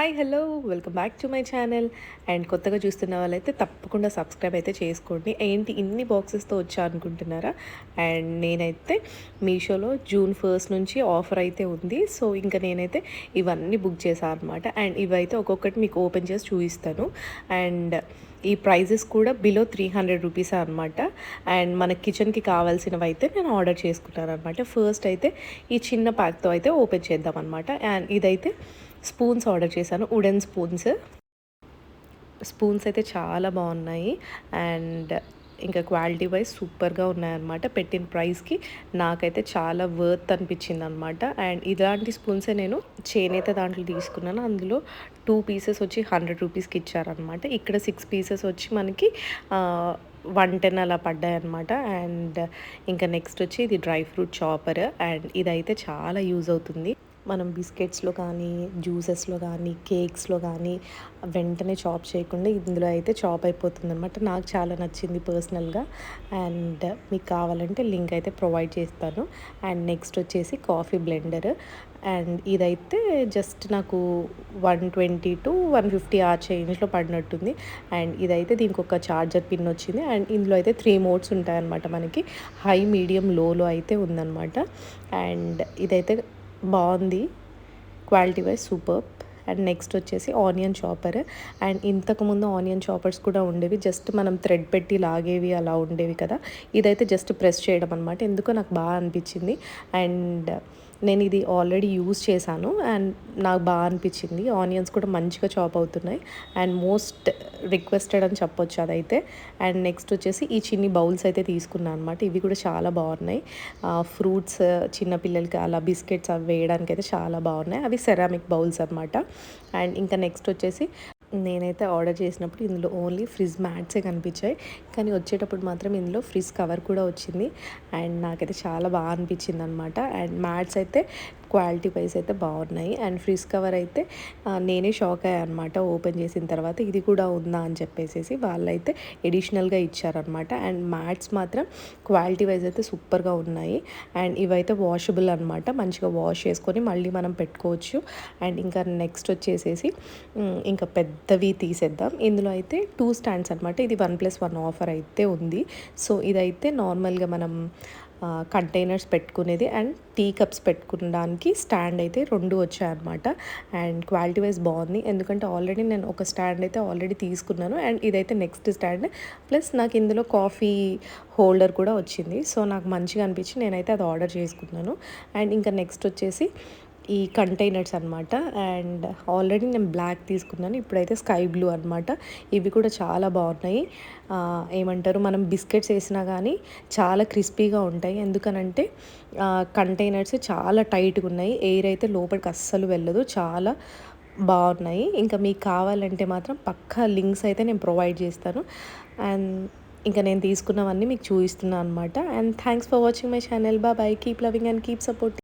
Hi hello welcome back to my channel. And కొత్తగా చూస్తున్న వాళ్ళైతే తప్పకుండా సబ్స్క్రైబ్ అయితే చేసుకోండి. ఏంటి ఇన్ని బాక్సెస్తో వచ్చా అనుకుంటున్నారా? అండ్ నేనైతే మీషోలో జూన్ ఫస్ట్ నుంచి ఆఫర్ అయితే ఉంది. సో ఇంకా నేనైతే ఇవన్నీ బుక్ చేశాను అనమాట అండ్ ఇవైతే ఒక్కొక్కటి మీకు ఓపెన్ చేసి చూపిస్తాను. అండ్ ఈ ప్రైజెస్ కూడా బిలో త్రీ హండ్రెడ్ రూపీస్ అనమాట అండ్ మన కిచెన్కి కావాల్సినవి అయితే నేను ఆర్డర్ చేసుకున్నాను అనమాట ఫస్ట్ అయితే ఈ చిన్న ప్యాక్తో అయితే ఓపెన్ చేద్దాం అనమాట అండ్ ఇదైతే స్పూన్స్ ఆర్డర్ చేశాను. Wooden spoons. స్పూన్స్ అయితే చాలా బాగున్నాయి. అండ్ ఇంకా క్వాలిటీ వైజ్ సూపర్గా ఉన్నాయన్నమాట. పెట్టిన ప్రైస్కి నాకైతే చాలా వర్త్ అనిపించింది అనమాట అండ్ ఇలాంటి స్పూన్సే నేను చేనేత దాంట్లో తీసుకున్నాను. అందులో టూ పీసెస్ వచ్చి హండ్రెడ్ రూపీస్కి ఇచ్చారనమాట ఇక్కడ సిక్స్ పీసెస్ వచ్చి మనకి వన్ టెన్ అలా పడ్డాయి అనమాట అండ్ ఇంకా నెక్స్ట్ వచ్చి ఇది డ్రై ఫ్రూట్ చాపర్. అండ్ ఇదైతే చాలా యూజ్ అవుతుంది. మనం బిస్కెట్స్లో కానీ జ్యూసెస్లో కానీ కేక్స్లో కానీ వెంటనే చాప్ చేయకుండా ఇందులో అయితే చాప్ అయిపోతుంది అనమాట నాకు చాలా నచ్చింది పర్సనల్గా. అండ్ మీకు కావాలంటే లింక్ అయితే ప్రొవైడ్ చేస్తాను. అండ్ నెక్స్ట్ వచ్చేసి కాఫీ బ్లెండర్. అండ్ ఇదైతే జస్ట్ నాకు one twenty two one fifty ఆ చేంజ్లో పడినట్టుంది. అండ్ ఇదైతే దీనికి ఒక చార్జర్ పిన్ వచ్చింది. అండ్ ఇందులో అయితే త్రీ మోడ్స్ ఉంటాయన్నమాట మనకి. హై మీడియం లోలో అయితే ఉందన్నమాట. అండ్ ఇదైతే బాగుంది. Quality wise super and next వచ్చేసి ఆనియన్ చాపర్ అండ్ ఇంతకుముందు ఆనియన్ చాపర్స్ కూడా ఉండేవి. జస్ట్ మనం థ్రెడ్ పెట్టి లాగేవి అలా ఉండేవి కదా. ఇదైతే జస్ట్ ప్రెస్ చేయడం అనమాట ఎందుకో నాకు బాగా అనిపించింది. అండ్ నేను ఇది ఆల్రెడీ యూజ్ చేశాను అండ్ నాకు బాగా అనిపించింది. ఆనియన్స్ కూడా మంచిగా చాప్ అవుతున్నాయి. అండ్ మోస్ట్ రిక్వెస్టెడ్ అని చెప్పొచ్చు అదైతే. అండ్ నెక్స్ట్ వచ్చేసి ఈ చిన్ని బౌల్స్ అయితే తీసుకున్నాను అనమాట ఇవి కూడా చాలా బాగున్నాయి. ఫ్రూట్స్ చిన్నపిల్లలకి అలా బిస్కెట్స్ అవి వేయడానికి అయితే చాలా బాగున్నాయి. అవి సెరామిక్ బౌల్స్ అనమాట అండ్ ఇంకా నెక్స్ట్ వచ్చేసి నేనైతే ఆర్డర్ చేసినప్పుడు ఇందులో ఓన్లీ ఫ్రిజ్ మ్యాట్సే కనిపించాయి. కానీ వచ్చేటప్పుడు మాత్రం ఇందులో ఫ్రిజ్ కవర్ కూడా వచ్చింది. అండ్ నాకైతే చాలా బాగా అనిపించింది అనమాట అండ్ మ్యాట్స్ అయితే క్వాలిటీ వైజ్ అయితే బాగున్నాయి. అండ్ ఫ్రిజ్ కవర్ అయితే నేనే షాక్ అయ్యా అనమాట ఓపెన్ చేసిన తర్వాత ఇది కూడా ఉందా అని చెప్పేసి వాళ్ళైతే ఎడిషనల్గా ఇచ్చారనమాట అండ్ మ్యాట్స్ మాత్రం క్వాలిటీ వైజ్ అయితే సూపర్గా ఉన్నాయి. అండ్ ఇవైతే వాషబుల్ అనమాట మంచిగా వాష్ చేసుకొని మళ్ళీ మనం పెట్టుకోవచ్చు. అండ్ ఇంకా నెక్స్ట్ వచ్చేసేసి ఇంకా పెద్దవి తీసేద్దాం. ఇందులో అయితే టూ స్టాండ్స్ అనమాట ఇది వన్ ప్లస్ వన్ ఆఫర్ అయితే ఉంది. సో ఇదైతే నార్మల్గా మనం కంటైనర్స్ పెట్టుకునేది అండ్ టీ కప్స్ పెట్టుకోవడానికి స్టాండ్ అయితే రెండు వచ్చాయన్నమాట. అండ్ క్వాలిటీ వైజ్ బాగుంది. ఎందుకంటే ఆల్రెడీ నేను ఒక స్టాండ్ అయితే ఆల్రెడీ తీసుకున్నాను. అండ్ ఇదైతే నెక్స్ట్ స్టాండ్. ప్లస్ నాకు ఇందులో కాఫీ హోల్డర్ కూడా వచ్చింది. సో నాకు మంచిగా అనిపించి నేనైతే అది ఆర్డర్ చేసుకున్నాను. అండ్ ఇంకా నెక్స్ట్ వచ్చేసి ఈ కంటైనర్స్ అనమాట అండ్ ఆల్రెడీ నేను బ్లాక్ తీసుకున్నాను. ఇప్పుడైతే స్కై బ్లూ అనమాట ఇవి కూడా చాలా బాగున్నాయి. ఏమంటారు? మనం బిస్కెట్స్ వేసినా కానీ చాలా క్రిస్పీగా ఉంటాయి. ఎందుకనంటే కంటైనర్స్ చాలా టైట్గా ఉన్నాయి ఎయిర్ అయితే లోపలికి అస్సలు వెళ్ళదు. చాలా బాగున్నాయి. ఇంకా మీకు కావాలంటే మాత్రం పక్కా లింక్స్ అయితే నేను ప్రొవైడ్ చేస్తాను. అండ్ ఇంకా నేను తీసుకున్నవన్నీ మీకు చూపిస్తున్నాను అనమాట and thanks for watching my channel బా bye keep loving and keep support